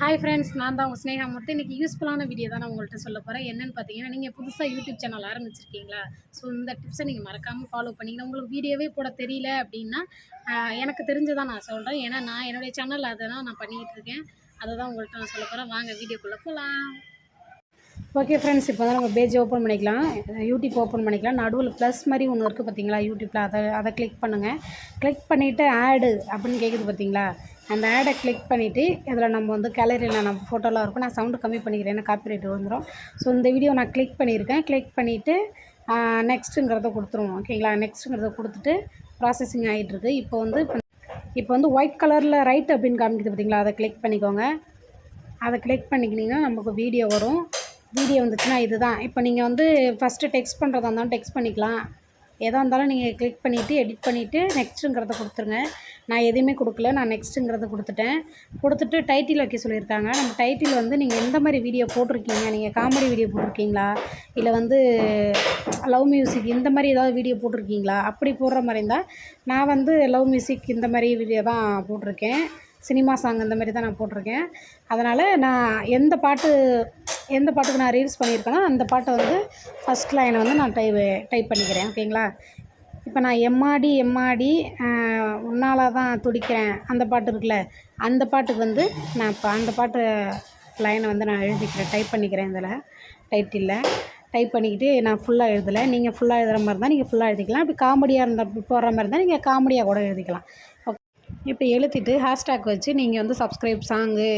Hi friends நான் தான் உங்கள் ஸ்னேகாமூர்த்தி இன்றைக்கி யூஸ்ஃபுல்லான வீடியோ தான் நான் உங்கள்கிட்ட சொல்ல போகிறேன் என்னென்னு பார்த்தீங்கன்னா நீங்கள் புதுசாக யூடியூப் சேனல் ஆரம்பிச்சிருக்கீங்களா? ஸோ இந்த டிப்ஸை நீங்கள் மறக்காமல் ஃபாலோ பண்ணிங்கன்னா உங்களுக்கு வீடியோவே போட தெரியல அப்படின்னா எனக்கு தெரிஞ்சதான் நான் சொல்கிறேன் ஏன்னா நான் என்னுடைய சேனல் அதை தான் நான் பண்ணிக்கிட்டு இருக்கேன். அதை தான் உங்கள்கிட்ட நான் சொல்ல போகிறேன் வாங்க வீடியோக்குள்ளே போகலாம் ஓகே ஃப்ரெண்ட்ஸ் இப்போ தான் நம்ம பேஜ் ஓப்பன் பண்ணிக்கலாம். யூடியூப் ஓப்பன் பண்ணிக்கலாம். நடுவில் ப்ளஸ் மாதிரி ஒன்று இருக்குது பார்த்தீங்களா யூடியூப்பில் அதை அதை கிளிக் பண்ணுங்கள் கிளிக் பண்ணிவிட்டு ஆடு அப்படின்னு கேட்குது பார்த்தீங்களா அந்த ஆடை கிளிக் பண்ணிவிட்டு இதில் நம்ம வந்து கேலரியில் நம்ம ஃபோட்டோலாம் இருக்கும். நான் சவுண்டு கம்மி பண்ணிக்கிறேன். ஏன்னா காப்பிரைட் வந்துடும் ஸோ இந்த வீடியோ நான் கிளிக் பண்ணியிருக்கேன். கிளிக் பண்ணிவிட்டு நெக்ஸ்ட்டுங்கிறத கொடுத்துருவோம். ஓகேங்களா நெக்ஸ்ட்டுங்கிறத கொடுத்துட்டு ப்ராசஸிங் ஆகிட்டுருக்கு இப்போ வந்து இப்போ வந்து ஒயிட் கலரில் ரைட் அப்படின்னு காமிக்குது பார்த்தீங்களா? அதை கிளிக் பண்ணிக்கோங்க. அதை கிளிக் பண்ணிக்கினீங்கன்னா நமக்கு வீடியோ வரும். வீடியோ வந்துச்சுன்னா இதுதான். இப்போ நீங்கள் வந்து ஃபஸ்ட்டு டெக்ஸ்ட் பண்ணுறதா இருந்தாலும் டெக்ஸ்ட் பண்ணிக்கலாம். எதாக இருந்தாலும் நீங்கள் கிளிக் பண்ணிவிட்டு எடிட் பண்ணிவிட்டு நெக்ஸ்ட்டுங்கிறத கொடுத்துருங்க. நான் எதுவுமே கொடுக்கல நான் நெக்ஸ்ட்டுங்கிறத கொடுத்துட்டேன். கொடுத்துட்டு டைட்டில் வைக்க சொல்லியிருக்காங்க. நம்ம டைட்டில் வந்து நீங்கள் எந்த மாதிரி வீடியோ போட்டிருக்கீங்க? நீங்கள் காமெடி வீடியோ போட்டிருக்கீங்களா? இல்லை வந்து லவ் மியூசிக் இந்த மாதிரி ஏதாவது வீடியோ போட்டிருக்கீங்களா? அப்படி போடுற மாதிரி இருந்தால் நான் வந்து லவ் மியூசிக் இந்த மாதிரி வீடியோ தான் போட்டிருக்கேன். சினிமா சாங் இந்த மாதிரி தான் நான் போட்டிருக்கேன். அதனால் நான் எந்த பாட்டு எந்த பாட்டுக்கு நான் ரீல்ஸ் பண்ணியிருக்கேனோ அந்த பாட்டை வந்து ஃபஸ்ட் லைனை வந்து நான் டைப் டைப் பண்ணிக்கிறேன் ஓகேங்களா இப்போ நான் எம்மாடி எம்மாடி உன்னால் தான் துடிக்கிறேன் அந்த பாட்டு இருக்குல்ல அந்த பாட்டுக்கு வந்து நான் இப்போ அந்த பாட்டு லைனை வந்து நான் எழுதிக்கிறேன் டைப் பண்ணிக்கிறேன் இதில் டைட்டிலில் டைப் பண்ணிக்கிட்டு நான் ஃபுல்லாக எழுதலை. நீங்கள் ஃபுல்லாக எழுதுகிற மாதிரி இருந்தால் நீங்கள் ஃபுல்லாக எழுதிக்கலாம். அப்படி காமெடியாக இருந்தால் போடுற மாதிரி இருந்தால் நீங்கள் காமெடியாக கூட எழுதிக்கலாம். ஓகே இப்போ எழுத்திட்டு ஹேஷ்டேக் வச்சு நீங்கள் வந்து சப்ஸ்கிரைப் சாங்கு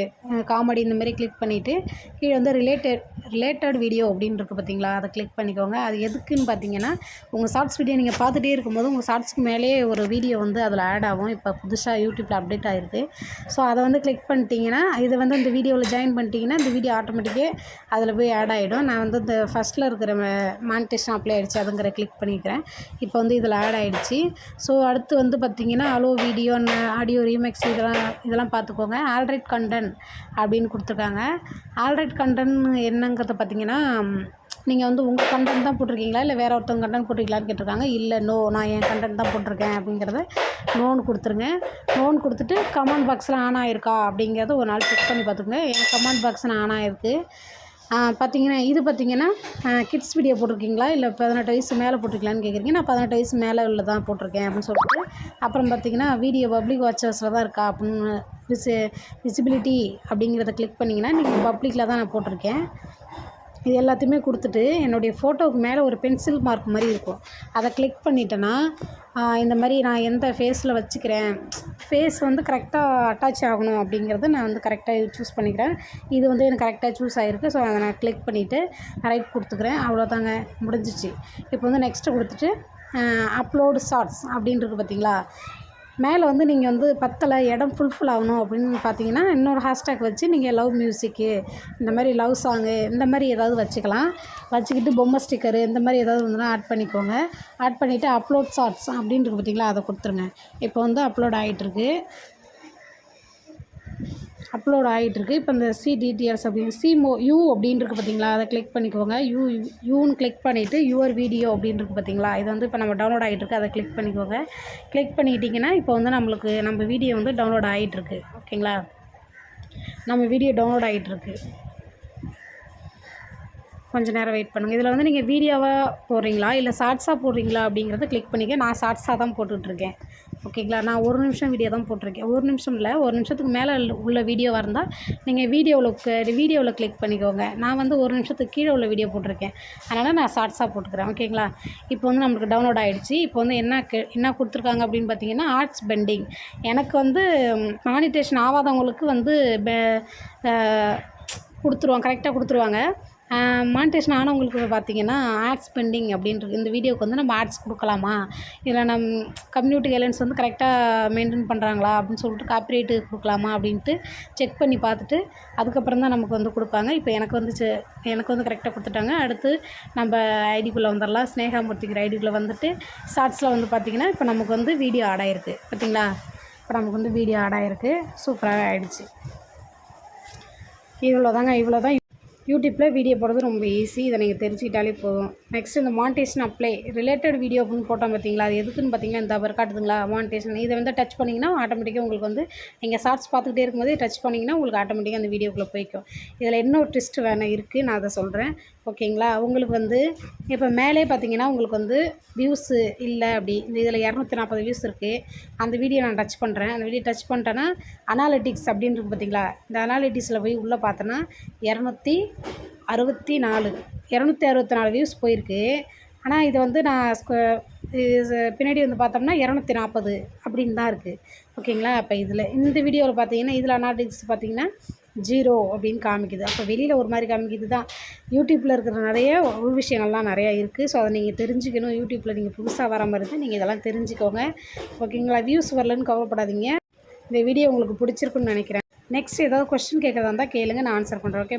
காமெடி இந்த மாதிரி கிளிக் பண்ணிவிட்டு கீழே வந்து ரிலேட்டட் ரிலேட்டட் வீடியோ அப்படின்னு இருக்குது பார்த்தீங்களா? அதை கிளிக் பண்ணிக்கோங்க. அது எதுக்குன்னு பார்த்தீங்கன்னா உங்கள் ஷார்ட்ஸ் வீடியோ நீங்கள் பார்த்துட்டே இருக்கும்போது உங்கள் ஷார்ட்ஸ்க்கு மேலேயே ஒரு வீடியோ வந்து அதில் ஆட் ஆகும். இப்போ புதுசாக யூடியூப்பில் அப்டேட் ஆகிருக்கு ஸோ அதை வந்து கிளிக் பண்ணிட்டீங்கன்னா இது வந்து இந்த வீடியோவில் ஜாயின் பண்ணிட்டீங்கன்னா இந்த வீடியோ ஆட்டோமேட்டிக்கே அதில் போய் ஆட் ஆகிடும் நான் வந்து இந்த ஃபஸ்ட்டில் இருக்கிற மானிட்டேஷன் அப்ளை ஆகிடுச்சு அதுங்கிற கிளிக் பண்ணிக்கிறேன். இப்போ வந்து இதில் ஆட் ஆகிடுச்சு ஸோ அடுத்து வந்து பார்த்தீங்கன்னா அலோ வீடியோ ஆடியோ ரீமேக்ஸ் இதெல்லாம் இதெல்லாம் பார்த்துக்கோங்க. ஆல்ரைட் கண்டன் அப்படின்னு கொடுத்துருக்காங்க. ஆல்ரைட் கண்டன் என்னங்கிறத பார்த்தீங்கன்னா நீங்கள் வந்து உங்கள் கண்டென்ட் தான் போட்டிருக்கீங்களா? இல்லை வேறு ஒருத்தவங்க கண்டென்ட் போட்டிருக்கீங்களான்னு கேட்டிருக்காங்க. இல்லை நோ நான் என் கண்டென்ட் தான் போட்டிருக்கேன் அப்படிங்கிறத நோன் கொடுத்துருங்க. நோன் கொடுத்துட்டு கமெண்ட் பாக்ஸில் ஆன் ஆகிருக்கா அப்படிங்கிறத ஒரு நாள் செக் பண்ணி பார்த்துக்கோங்க. என் கமெண்ட் பாக்ஸில் ஆன் ஆகிருக்கு பார்த்தீங்கன்னா இது பார்த்தீங்கன்னா கிட்ஸ் வீடியோ போட்டிருக்கீங்களா? இல்லை பதினெட்டு வயசு மேலே போட்டிருக்கீங்களான்னு கேட்குறீங்க நான் பதினெட்டு வயசு மேலே உள்ள தான் போட்டிருக்கேன் அப்படின்னு சொல்லிட்டு. அப்புறம் பார்த்தீங்கன்னா வீடியோ பப்ளிக் வாட்சர்ஸில் தான் இருக்கா அப்படின்னு விசி விசிபிலிட்டி அப்படிங்கிறத கிளிக் பண்ணிங்கன்னா நீங்கள் பப்ளிக்கில் தான் நான் போட்டிருக்கேன். இது எல்லாத்தையுமே கொடுத்துட்டு என்னுடைய ஃபோட்டோவுக்கு மேலே ஒரு பென்சில் மார்க் மாதிரி இருக்கும். அதை கிளிக் பண்ணிட்டேன்னா இந்த மாதிரி நான் எந்த ஃபேஸில் வச்சுக்கிறேன் ஃபேஸ் வந்து கரெக்டாக அட்டாச் ஆகணும் அப்படிங்கிறத நான் வந்து கரெக்டாக சூஸ் பண்ணிக்கிறேன். இது வந்து எனக்கு கரெக்டாக சூஸ் ஆகிருக்கு ஸோ அதை நான் கிளிக் பண்ணிவிட்டு ரைட் கொடுத்துக்கிறேன். அவ்வளோதாங்க முடிஞ்சிச்சு. இப்போ வந்து நெக்ஸ்ட்டு கொடுத்துட்டு அப்லோடு ஷார்ட்ஸ் இருக்குது பார்த்தீங்களா? மேலே வந்து நீங்கள் வந்து பத்தலை இடம் ஃபுல்ஃபில் ஆகணும் அப்படின்னு பார்த்தீங்கன்னா இன்னொரு ஹேஷ்டேக் வச்சு நீங்கள் லவ் மியூசிக்கு இந்த மாதிரி லவ் சாங்கு இந்த மாதிரி ஏதாவது வச்சுக்கலாம். வச்சுக்கிட்டு பொம்மை ஸ்டிக்கரு இந்த மாதிரி ஏதாவது வந்துனா ஆட் பண்ணிக்கோங்க. ஆட் பண்ணிவிட்டு அப்லோட் ஷார்ட்ஸ் அப்படின்ட்டு பார்த்தீங்களா அதை கொடுத்துருங்க. இப்போ வந்து அப்லோட் ஆகிட்டுருக்கு அப்லோட் ஆகிட்டுருக்கு இப்போ இந்த சி டிடிஎல்ஸ் அப்படின்னு சி மோ யூ அப்படின்னு இருக்குது பார்த்தீங்களா அதை கிளிக் பண்ணிக்கோங்க. யூ யூன்னு கிளிக் பண்ணிவிட்டு யுவர் வீடியோ அப்படின்னு இருக்குது பார்த்தீங்களா இது வந்து இப்போ நம்ம டவுன்லோட் ஆகிட்டுருக்கு அதை கிளிக் பண்ணிக்கோங்க. கிளிக் பண்ணிக்கிட்டிங்கன்னா இப்போ வந்து நம்மளுக்கு நம்ம வீடியோ வந்து டவுன்லோட் ஆகிட்டுருக்கு ஓகேங்களா? நம்ம வீடியோ டவுன்லோட் ஆகிட்டுருக்கு கொஞ்சம் நேரம் வெயிட் பண்ணுங்கள் இதில் வந்து நீங்கள் வீடியோவாக போடுறீங்களா? இல்லை ஷார்ட்ஸாக போடுறீங்களா அப்படிங்கிறத கிளிக் பண்ணிக்க. நான் ஷார்ட்ஸாக தான் போட்டுட்ருக்கேன் ஓகேங்களா? நான் ஒரு நிமிஷம் வீடியோ தான் போட்டிருக்கேன். ஒரு நிமிஷம் இல்லை ஒரு நிமிஷத்துக்கு மேலே உள்ள வீடியோவாக இருந்தால் நீங்கள் வீடியோவில் வீடியோவில் கிளிக் பண்ணிக்கோங்க. நான் வந்து ஒரு நிமிஷத்துக்கு கீழே உள்ள வீடியோ போட்டிருக்கேன். அதனால் நான் ஷார்ட்ஸாக போட்டுக்கிறேன் ஓகேங்களா? இப்போ வந்து நம்மளுக்கு டவுன்லோட் ஆகிடுச்சு இப்போ வந்து என்ன கே என்ன கொடுத்துருக்காங்க அப்படின்னு பார்த்தீங்கன்னா ஆர்ட்ஸ் பெண்டிங் எனக்கு வந்து மானிட்டேஷன் ஆகாதவங்களுக்கு வந்து பெ- கொடுத்துருவாங்க கரெக்டாக கொடுத்துருவாங்க. மானிட்டேஷன் ஆனவங்களுக்கு பார்த்தீங்கன்னா ஆட்ஸ் பெண்டிங் அப்படின்றது இந்த வீடியோவுக்கு வந்து நம்ம ஆட்ஸ் கொடுக்கலாமா? இதில் நம் கம்யூனிட்டி கைட்லைன்ஸ் வந்து கரெக்டாக மெயின்டைன் பண்ணுறாங்களா அப்படின்னு சொல்லிட்டு காப்பிரைட்டு கொடுக்கலாமா? அப்படின்ட்டு செக் பண்ணி பார்த்துட்டு அதுக்கப்புறம் தான் நமக்கு வந்து கொடுப்பாங்க. இப்போ எனக்கு வந்து செ- எனக்கு வந்து கரெக்டாக கொடுத்துட்டாங்க. அடுத்து நம்ம ஐடிக்குள்ளே வந்துடலாம். ஸ்னேகாமூர்த்திங்கிற ஐடிக்குள்ளே வந்துட்டு ஷார்ட்ஸில் வந்து பார்த்திங்கன்னா இப்போ நமக்கு வந்து வீடியோ ஆட் ஆகிருக்கு பார்த்தீங்களா? இப்போ நமக்கு வந்து வீடியோ ஆட் ஆகிருக்கு சூப்பராகவே ஆகிடுச்சு இவ்வளோ தாங்க இவ்வளோ தான் யூடியூப்பில் வீடியோ போடுறது ரொம்ப ஈஸி இதை நீங்கள் தெரிஞ்சுக்கிட்டாலே போதும். நெக்ஸ்ட் இந்த மான்டேஷன் அப்ளை ரிலேட்டட் வீடியோ அப்படின்னு போட்டோம் பார்த்தீங்களா? அது எதுக்குன்னு பார்த்தீங்கன்னா இந்த அவர் காட்டுதுங்களா? மான்டேஷன் இதை வந்து டச் பண்ணிங்கன்னா ஆட்டோமேட்டிக்காக உங்களுக்கு வந்து நீங்கள் ஷார்ட்ஸ் பார்த்துக்கிட்டே இருக்கும்போது டச் பண்ணிங்கன்னா உங்களுக்கு ஆட்டோமேட்டிக்காக அந்த வீடியோக்குள்ளே போய்க்கும். இதில் இன்னொரு ட்விஸ்ட் வேணும் இருக்குது நான் அதை சொல்கிறேன் ஓகேங்களா? உங்களுக்கு வந்து இப்போ மேலே பார்த்தீங்கன்னா உங்களுக்கு வந்து வியூஸு இல்லை அப்படி. இந்த இதில் இரநூத்தி நாற்பது வியூஸ் இருக்குது அந்த வீடியோ நான் டச் பண்ணுறேன் அந்த வீடியோ டச் பண்ணிட்டேன்னா அனாலிட்டிக்ஸ் அப்படின்னு இருக்கு பார்த்தீங்களா? இந்த அனாலிட்டிக்ஸில் போய் உள்ளே பார்த்தோன்னா இரநூத்தி அறுபத்தி நாலு. இரநூத்தி அறுபத்தி நாலு வியூஸ் போயிருக்கு. ஆனால் இது வந்து நான் ஸ்கொ- இது பின்னாடி வந்து பார்த்தோம்னா இரநூத்தி நாற்பது அப்படின்னு தான் இருக்குது ஓகேங்களா? அப்போ இதில் இந்த வீடியோவில் பார்த்தீங்கன்னா இதில் அனாலிட்டிக்ஸ் பார்த்தீங்கன்னா ஜீரோ அப்படின்னு காமிக்குது. அப்போ வெளியில் ஒரு மாதிரி காமிக்குது தான். யூடியூப்பில் இருக்கிற நிறைய உள் விஷயங்கள்லாம் நிறையா இருக்குது ஸோ அதை நீங்கள் தெரிஞ்சுக்கணும். யூடியூப்பில் நீங்கள் புதுசாக வர மாதிரி இருந்தால் நீங்கள் இதெல்லாம் தெரிஞ்சுக்கோங்க. ஓகேங்களா? வியூஸ் வரலன்னு கவலைப்படாதீங்க. இந்த வீடியோ உங்களுக்கு பிடிச்சிருக்குன்னு நினைக்கிறேன். நெக்ஸ்ட் ஏதாவது கொஸ்டின் கேட்குறதா இருந்தால் கேளுங்க. நான் ஆன்சர் பண்ணுறேன் ஓகே